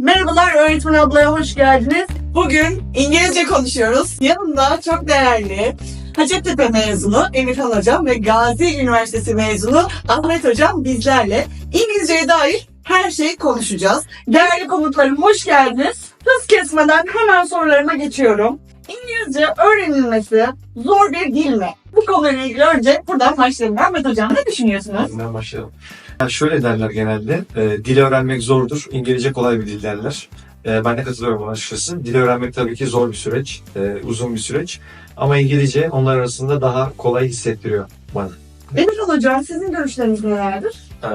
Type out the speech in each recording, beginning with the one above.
Merhabalar öğretmen ablaya hoş geldiniz. Bugün İngilizce konuşuyoruz. Yanımda çok değerli Hacettepe mezunu Emirhan Hocam ve Gazi Üniversitesi mezunu Ahmet Hocam bizlerle İngilizceye dair her şeyi konuşacağız. Değerli konuklarım hoş geldiniz. Hız kesmeden hemen sorularıma geçiyorum. İngilizce öğrenilmesi zor bir dil mi? Bu konuyla ilgili önce buradan başlayalım. Ahmet Hocam ne düşünüyorsunuz? Ben başlayalım. Yani şöyle derler genelde, e, dil öğrenmek zordur, İngilizce kolay bir dil derler. E, ben de katılıyorum buna açıkçası. Dil öğrenmek tabii ki zor bir süreç, e, uzun bir süreç. Ama İngilizce onlar arasında daha kolay hissettiriyor bana. Emirhan Hocam sizin görüşleriniz nelerdir? Ee,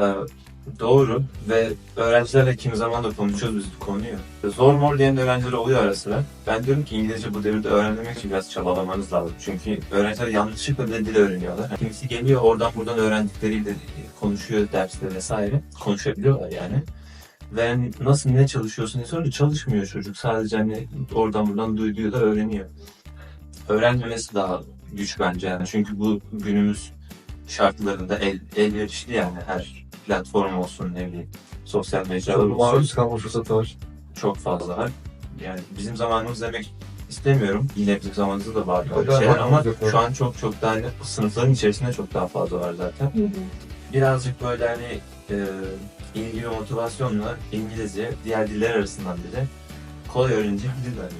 doğru ve öğrencilerle kimi zaman da konuşuyoruz biz bu konuyu. Zor mor diyen öğrenciler oluyor ara sıra. Ben diyorum ki İngilizce bu devirde öğrenmek için biraz çabalamanız lazım. Çünkü öğrenciler yanlışlıkla bile dil öğreniyorlar. Kimisi geliyor oradan buradan öğrendikleriyle konuşuyor derste vesaire. Konuşabiliyorlar yani. Ve hani nasıl ne çalışıyorsun diye sorunca çalışmıyor çocuk. Sadece hani oradan buradan duyduğu da öğreniyor. Öğrenmemesi daha güç bence yani. Çünkü bu günümüz şartlarında el, elverişli yani her platform olsun ne bileyim sosyal mecralar olsun maruz kalma fırsatı var. çok fazla var. Yani bizim zamanımız demek istemiyorum. Yine bizim zamanımızda da var böyle Var, şeyler ama var, var. şu an çok çok daha hani sınıfların içerisinde çok daha fazla var zaten. Birazcık böyle hani e, ilgi ve motivasyonla İngilizce diğer diller arasından bile kolay öğrenecek bir dil bence.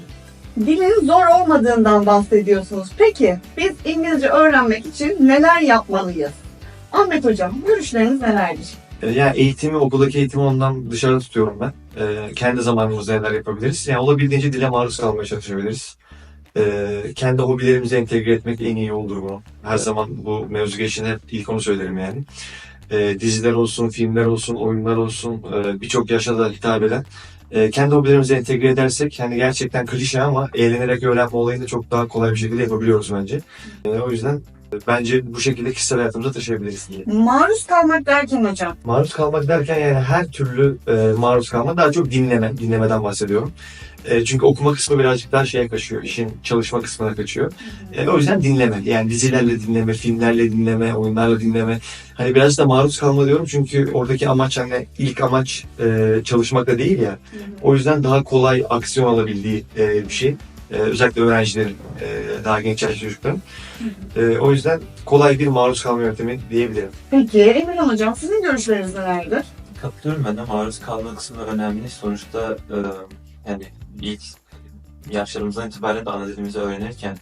Dilin zor olmadığından bahsediyorsunuz. Peki biz İngilizce öğrenmek için neler yapmalıyız? Ahmet Hocam görüşleriniz nelerdir? E, Yani eğitimi, okuldaki eğitimi ondan dışarıda tutuyorum ben. E, kendi zamanımızda neler yapabiliriz? Yani olabildiğince dile maruz kalmaya çalışabiliriz. E, kendi hobilerimize entegre etmek en iyi olur bu. Her zaman bu mevzu geçtiğinde hep ilk onu söylerim yani. E, diziler olsun, filmler olsun, oyunlar olsun, e, birçok yaşa da hitap eden. E, kendi hobilerimize entegre edersek yani gerçekten klişe ama eğlenerek öğrenme olayını çok daha kolay bir şekilde yapabiliyoruz bence. E, o yüzden bence bu şekilde kişisel hayatımıza taşıyabiliriz diye. Maruz kalmak derken hocam. Maruz kalmak derken yani her türlü e, maruz kalma daha çok dinleme, dinlemeden bahsediyorum. E, çünkü okuma kısmı birazcık daha şeye kaçıyor, işin çalışma kısmına kaçıyor. E, o yüzden dinleme, yani dizilerle dinleme, filmlerle dinleme, oyunlarla dinleme. Hani biraz da maruz kalma diyorum çünkü oradaki amaç hani ilk amaç e, çalışmak da değil ya. O yüzden daha kolay aksiyon alabildiği e, bir şey. E, özellikle öğrencilerin, e, daha genç yaşlı çocukların. E, o yüzden kolay bir maruz kalma yöntemi diyebilirim. Peki Emirhan Hocam sizin görüşleriniz nelerdir? Katılıyorum ben de maruz kalma kısmı önemli. Sonuçta e, yani ilk yaşlarımızdan itibaren de ana dilimizi öğrenirken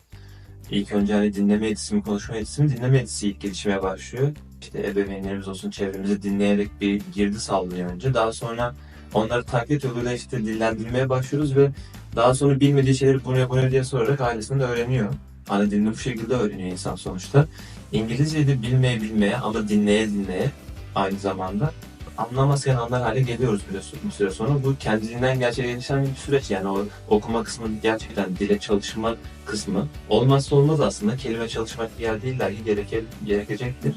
ilk önce hani dinleme yetisi mi konuşma yetisi mi dinleme yetisi ilk gelişmeye başlıyor. İşte ebeveynlerimiz olsun çevremizi dinleyerek bir girdi sağlıyor önce. Daha sonra onları taklit yoluyla işte dillendirmeye başlıyoruz ve daha sonra bilmediği şeyleri bu ne bu ne diye sorarak ailesini de öğreniyor. Ana dilini bu şekilde öğreniyor insan sonuçta. İngilizceyi de bilmeye bilmeye ama dinleye dinleye aynı zamanda anlamazken anlar hale geliyoruz süre, bir süre sonra. Bu kendiliğinden gerçekleşen bir süreç yani o okuma kısmı gerçekten dile çalışma kısmı olmazsa olmaz aslında kelime çalışmak bir yer değil dahi gereke, gerekecektir.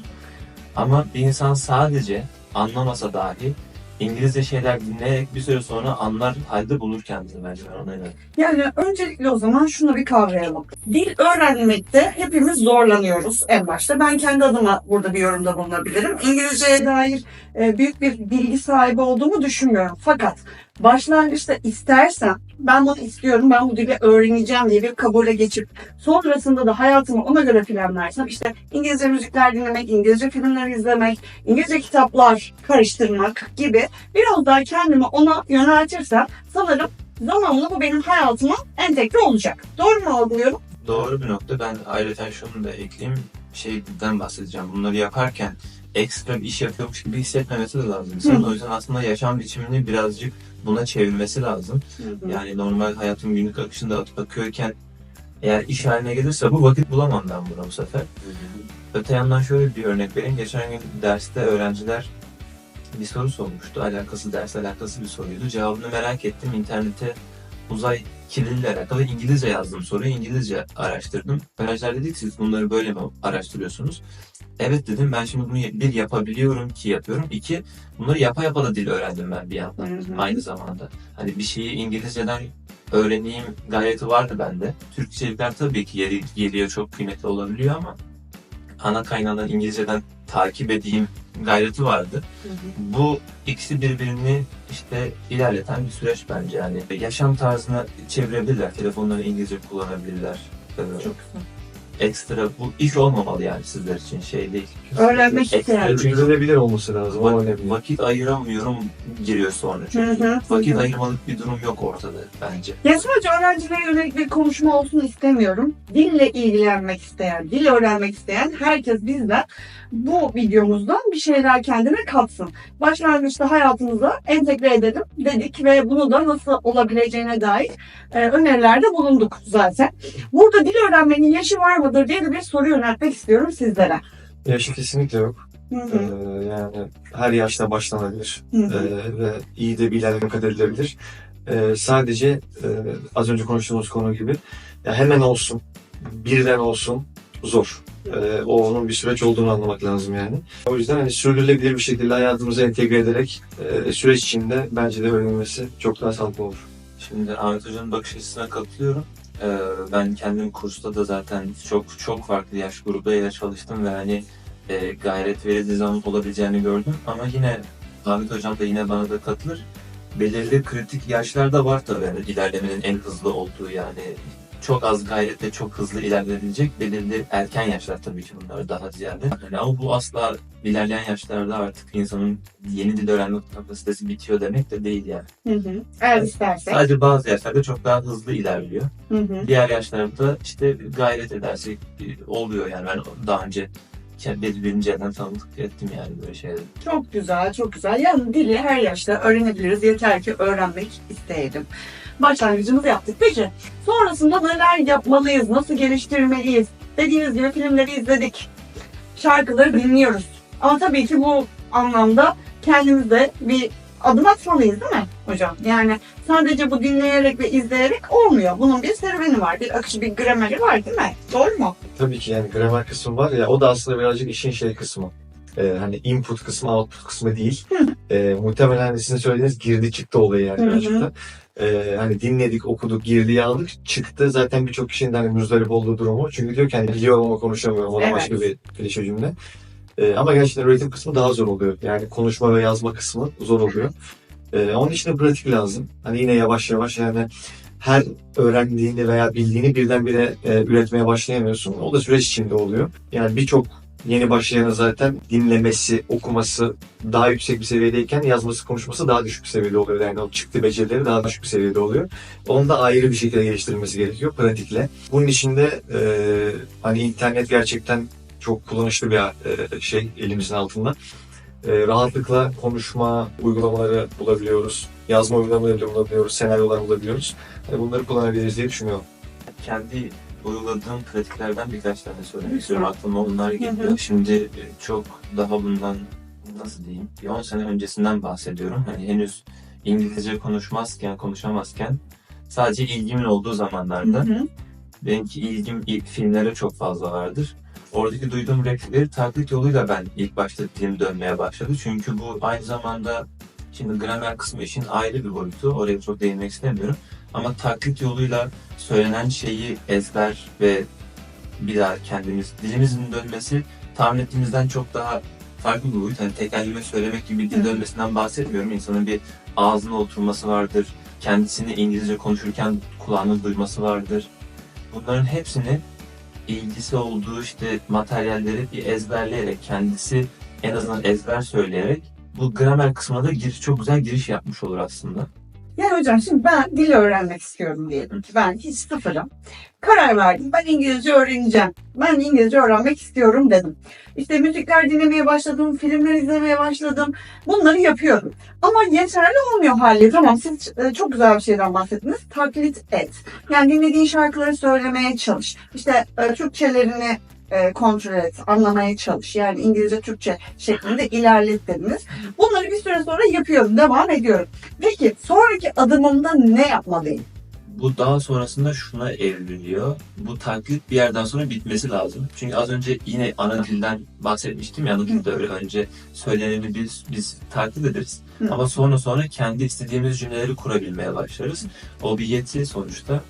Ama bir insan sadece anlamasa dahi İngilizce şeyler dinleyerek bir süre sonra anlar halde bulur kendini bence ben ona inanıyorum. Yani öncelikle o zaman şunu bir kavrayalım. Dil öğrenmekte hepimiz zorlanıyoruz en başta. Ben kendi adıma burada bir yorumda bulunabilirim. İngilizceye dair e, büyük bir bilgi sahibi olduğumu düşünmüyorum. Fakat başlangıçta istersem ben bunu istiyorum, ben bu dili öğreneceğim diye bir kabule geçip sonrasında da hayatımı ona göre planlarsam işte İngilizce müzikler dinlemek, İngilizce filmler izlemek, İngilizce kitaplar karıştırmak gibi biraz daha kendimi ona yöneltirsem sanırım zamanla bu benim hayatıma entegre olacak. Doğru mu algılıyorum? Doğru bir nokta. Ben ayrıca şunu da ekleyeyim. Şeyden bahsedeceğim. Bunları yaparken ekstra bir iş yapıyormuş gibi hissetmemesi de lazım. Hı. O yüzden aslında yaşam biçimini birazcık buna çevirmesi lazım. Yani normal hayatın günlük akışında atıp bakıyorken eğer iş haline gelirse bu vakit bulamam ben buna bu sefer. Öte yandan şöyle bir örnek vereyim. Geçen gün derste öğrenciler bir soru sormuştu. Alakası ders alakası bir soruydu. Cevabını merak ettim. İnternete uzay kirliliğiyle alakalı İngilizce yazdım soruyu. İngilizce araştırdım. Öğrenciler dedi ki siz bunları böyle mi araştırıyorsunuz? Evet dedim ben şimdi bunu bir yapabiliyorum ki yapıyorum. İki bunları yapa yapa da dil öğrendim ben bir yandan Hı hı. aynı zamanda. Hani bir şeyi İngilizceden öğreneyim gayreti vardı bende. Türkçelikler tabii ki yeri geliyor çok kıymetli olabiliyor ama ana kaynağından İngilizceden takip edeyim gayreti vardı. Bu ikisi birbirini işte ilerleten bir süreç bence yani. Yaşam tarzına çevirebilirler, telefonları İngilizce kullanabilirler. Çok güzel. Ekstra bu iş olmamalı yani sizler için şey değil. Öğrenmek Ekstra isteyen. çünkü Sürdürülebilir olması lazım. O Vak- önemli. vakit ayıramıyorum giriyor sonra Hı çünkü. hı, Vakit hı hı. ayırmalık bir durum yok ortada bence. Ya sadece öğrencilere yönelik bir konuşma olsun istemiyorum. Dille ilgilenmek isteyen, dil öğrenmek isteyen herkes bizden bu videomuzdan bir şeyler kendine katsın. Başlangıçta hayatımıza entegre edelim dedik ve bunu da nasıl olabileceğine dair e, önerilerde bulunduk zaten. Burada dil öğrenmenin yaşı var mıdır diye de bir soru yöneltmek istiyorum sizlere. Yaşı kesinlikle yok. Hı Ee, yani her yaşta başlanabilir. hı hı. Ee, ve iyi de bir ilerleme kat edilebilir. Ee, sadece e, az önce konuştuğumuz konu gibi ya hemen olsun, birden olsun zor. Ee, o onun bir süreç olduğunu anlamak lazım yani. O yüzden hani sürdürülebilir bir şekilde hayatımıza entegre ederek e, süreç içinde bence de öğrenilmesi çok daha sağlıklı olur. Şimdi Ahmet Hoca'nın bakış açısına katılıyorum. Ee, ben kendim kursta da zaten çok çok farklı yaş grubuyla çalıştım ve hani e, gayret verici zaman olabileceğini gördüm. Ama yine Ahmet Hocam da yine bana da katılır. Belirli kritik yaşlar da var tabii yani ilerlemenin en hızlı olduğu yani çok az gayretle çok hızlı ilerlenebilecek belirli erken yaşlar tabii ki bunlar daha ziyade. Yani ama bu asla ilerleyen yaşlarda artık insanın yeni dil öğrenme kapasitesi bitiyor demek de değil yani. Hı hı. Eğer istersek. Sadece bazı yaşlarda çok daha hızlı ilerliyor. Hı hı. Diğer yaşlarda işte gayret edersek e, oluyor yani ben daha önce birinci elden tanıdık ettim yani böyle şeyleri. Çok güzel, çok güzel. Yani dili her yaşta öğrenebiliriz. Yeter ki öğrenmek isteyelim. Başlangıcımızı yaptık. Peki sonrasında neler yapmalıyız? Nasıl geliştirmeliyiz? Dediğiniz gibi filmleri izledik. Şarkıları dinliyoruz. Ama tabii ki bu anlamda kendimize bir adım atmalıyız değil mi hocam? Yani sadece bu dinleyerek ve izleyerek olmuyor. Bunun bir serüveni var, bir akışı, bir grameri var değil mi? Doğru mu? Tabii ki yani gramer kısmı var ya o da aslında birazcık işin şey kısmı. Ee, hani input kısmı output kısmı değil. Ee, muhtemelen hani sizin söylediğiniz girdi çıktı olayı yani birazcık da. Ee, hani dinledik, okuduk, girdiği aldık, çıktı. Zaten birçok kişinin de hani müzdarip olduğu durumu. Çünkü diyor ki hani biliyorum ama konuşamıyorum. O da Evet. başka bir klişe cümle. Ee, ama gerçekten üretim kısmı daha zor oluyor. Yani konuşma ve yazma kısmı zor oluyor. Ee, onun için de pratik lazım. Hani yine yavaş yavaş yani her öğrendiğini veya bildiğini birdenbire e, üretmeye başlayamıyorsun. O da süreç içinde oluyor. Yani birçok yeni başlayanın zaten dinlemesi, okuması daha yüksek bir seviyedeyken yazması, konuşması daha düşük bir seviyede oluyor. Yani o çıktı becerileri daha düşük bir seviyede oluyor. Onu da ayrı bir şekilde geliştirilmesi gerekiyor pratikle. Bunun içinde e, hani internet gerçekten çok kullanışlı bir e, şey elimizin altında. E, rahatlıkla konuşma uygulamaları bulabiliyoruz. Yazma uygulamaları bile bulabiliyoruz. Senaryolar bulabiliyoruz. E, bunları kullanabiliriz diye düşünüyorum. Kendi uyguladığım pratiklerden birkaç tane söylemek istiyorum. Aklıma onlar geliyor. Şimdi e, çok daha bundan nasıl diyeyim bir 10 sene öncesinden bahsediyorum. Hani henüz İngilizce konuşmazken, konuşamazken sadece ilgimin olduğu zamanlarda Hı hı. Benimki ilgim filmlere çok fazla vardır. Oradaki duyduğum replikleri taklit yoluyla ben ilk başta dilim dönmeye başladı. Çünkü bu aynı zamanda şimdi gramer kısmı işin ayrı bir boyutu. Oraya çok değinmek istemiyorum. Ama taklit yoluyla söylenen şeyi ezber ve bir daha kendimiz dilimizin dönmesi tahmin ettiğimizden çok daha farklı bir boyut. Hani tekerleme söylemek gibi bir dil dönmesinden bahsetmiyorum. İnsanın bir ağzına oturması vardır. Kendisini İngilizce konuşurken kulağını duyması vardır bunların hepsini ilgisi olduğu işte materyalleri bir ezberleyerek kendisi en azından ezber söyleyerek bu gramer kısmına da giriş, çok güzel giriş yapmış olur aslında. Yani hocam şimdi ben dil öğrenmek istiyorum diyelim ki ben hiç sıfırım. Karar verdim ben İngilizce öğreneceğim. Ben İngilizce öğrenmek istiyorum dedim. İşte müzikler dinlemeye başladım, filmler izlemeye başladım. Bunları yapıyorum. Ama yeterli olmuyor hali. Tamam siz e, çok güzel bir şeyden bahsettiniz. Taklit et. Yani dinlediğin şarkıları söylemeye çalış. İşte e, Türkçelerini e, kontrol et, anlamaya çalış. Yani İngilizce Türkçe şeklinde ilerlet dediniz. Bunları bir süre sonra yapıyorum, devam ediyorum. Peki sonraki adımımda ne yapmalıyım? Bu daha sonrasında şuna evriliyor. Bu taklit bir yerden sonra bitmesi lazım. Çünkü az önce yine ana dilden bahsetmiştim ya ana dilde öyle önce söyleneni biz biz taklit ederiz. Hı. Ama sonra sonra kendi istediğimiz cümleleri kurabilmeye başlarız. O bir yeti sonuçta.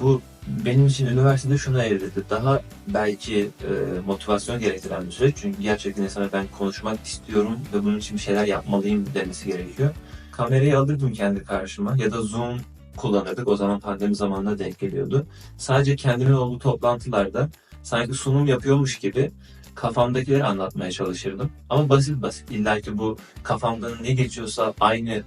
Bu benim için üniversitede şuna evrildi. Daha belki e, motivasyon gerektiren bir süreç. Çünkü gerçekten insana ben konuşmak istiyorum ve bunun için bir şeyler yapmalıyım demesi gerekiyor. Kamerayı alırdım kendi karşıma ya da Zoom kullanırdık. O zaman pandemi zamanında denk geliyordu. Sadece kendimin olduğu toplantılarda sanki sunum yapıyormuş gibi kafamdakileri anlatmaya çalışırdım. Ama basit basit. İlla ki bu kafamdan ne geçiyorsa aynı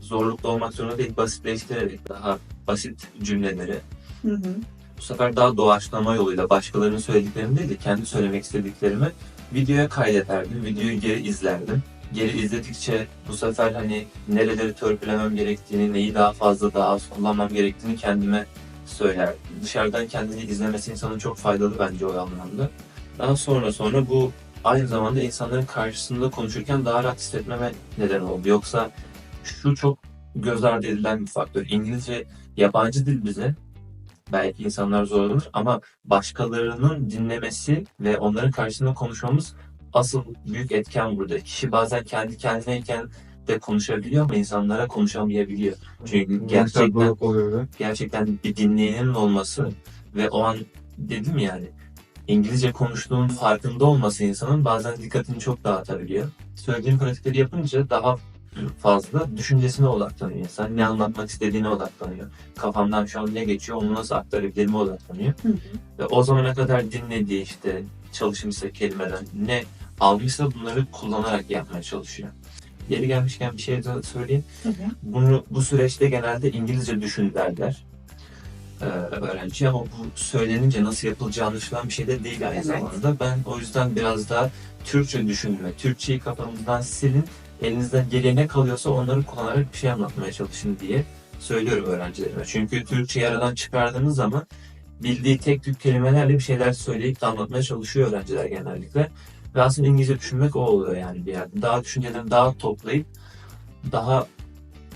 zorlukta olmak zorunda değil. Basitleştirerek daha basit cümleleri Hı hı. bu sefer daha doğaçlama yoluyla başkalarının söylediklerini değil de kendi söylemek istediklerimi videoya kaydederdim. Videoyu geri izlerdim. Geri izledikçe bu sefer hani nereleri törpülemem gerektiğini, neyi daha fazla daha az kullanmam gerektiğini kendime söyler. Dışarıdan kendini izlemesi insanın çok faydalı bence o anlamda. Daha sonra sonra bu aynı zamanda insanların karşısında konuşurken daha rahat hissetmeme neden oldu. Yoksa şu çok göz ardı edilen bir faktör. İngilizce yabancı dil bize belki insanlar zorlanır ama başkalarının dinlemesi ve onların karşısında konuşmamız asıl büyük etken burada. Kişi bazen kendi kendineyken de konuşabiliyor ama insanlara konuşamayabiliyor. Çünkü gerçekten Gerçekten bir dinleyenin olması ve o an dedim yani İngilizce konuştuğun farkında olması insanın bazen dikkatini çok dağıtabiliyor. Söylediğim pratikleri yapınca daha fazla düşüncesine odaklanıyor insan. Ne anlatmak istediğine odaklanıyor. Kafamdan şu an ne geçiyor onu nasıl aktarabilirime odaklanıyor. Hı hı. Ve o zamana kadar dinlediği işte çalışmışsa kelimeden ne almışsa bunları kullanarak yapmaya çalışıyor. Yeri gelmişken bir şey daha söyleyeyim. Tabii. Bunu bu süreçte genelde İngilizce düşün derler e, öğrenci ama bu söylenince nasıl yapılacağı anlaşılan bir şey de değil aynı Evet. zamanda. Ben o yüzden biraz daha Türkçe düşünme, Türkçeyi kafamızdan silin, elinizden geriye ne kalıyorsa onları kullanarak bir şey anlatmaya çalışın diye söylüyorum öğrencilerime. Çünkü Türkçeyi aradan çıkardığınız zaman bildiği tek tük kelimelerle bir şeyler söyleyip de anlatmaya çalışıyor öğrenciler genellikle. Ve aslında İngilizce düşünmek o oluyor yani bir yerde. Daha düşüncelerini daha toplayıp daha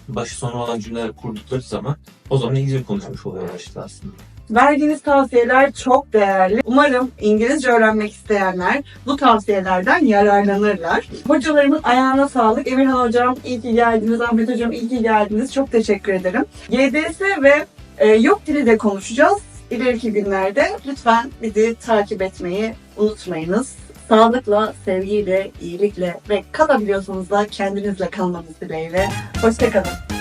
başı sonu olan cümleler kurdukları zaman o zaman İngilizce konuşmuş oluyorlar işte aslında. Verdiğiniz tavsiyeler çok değerli. Umarım İngilizce öğrenmek isteyenler bu tavsiyelerden yararlanırlar. Hocalarımın ayağına sağlık. Emirhan Hocam iyi ki geldiniz. Ahmet Hocam iyi ki geldiniz. Çok teşekkür ederim. YDS ve e, yok dili de konuşacağız. İleriki günlerde lütfen bizi takip etmeyi unutmayınız. Sağlıkla, sevgiyle, iyilikle ve kalabiliyorsanız da kendinizle kalmanız dileğiyle. Hoşçakalın.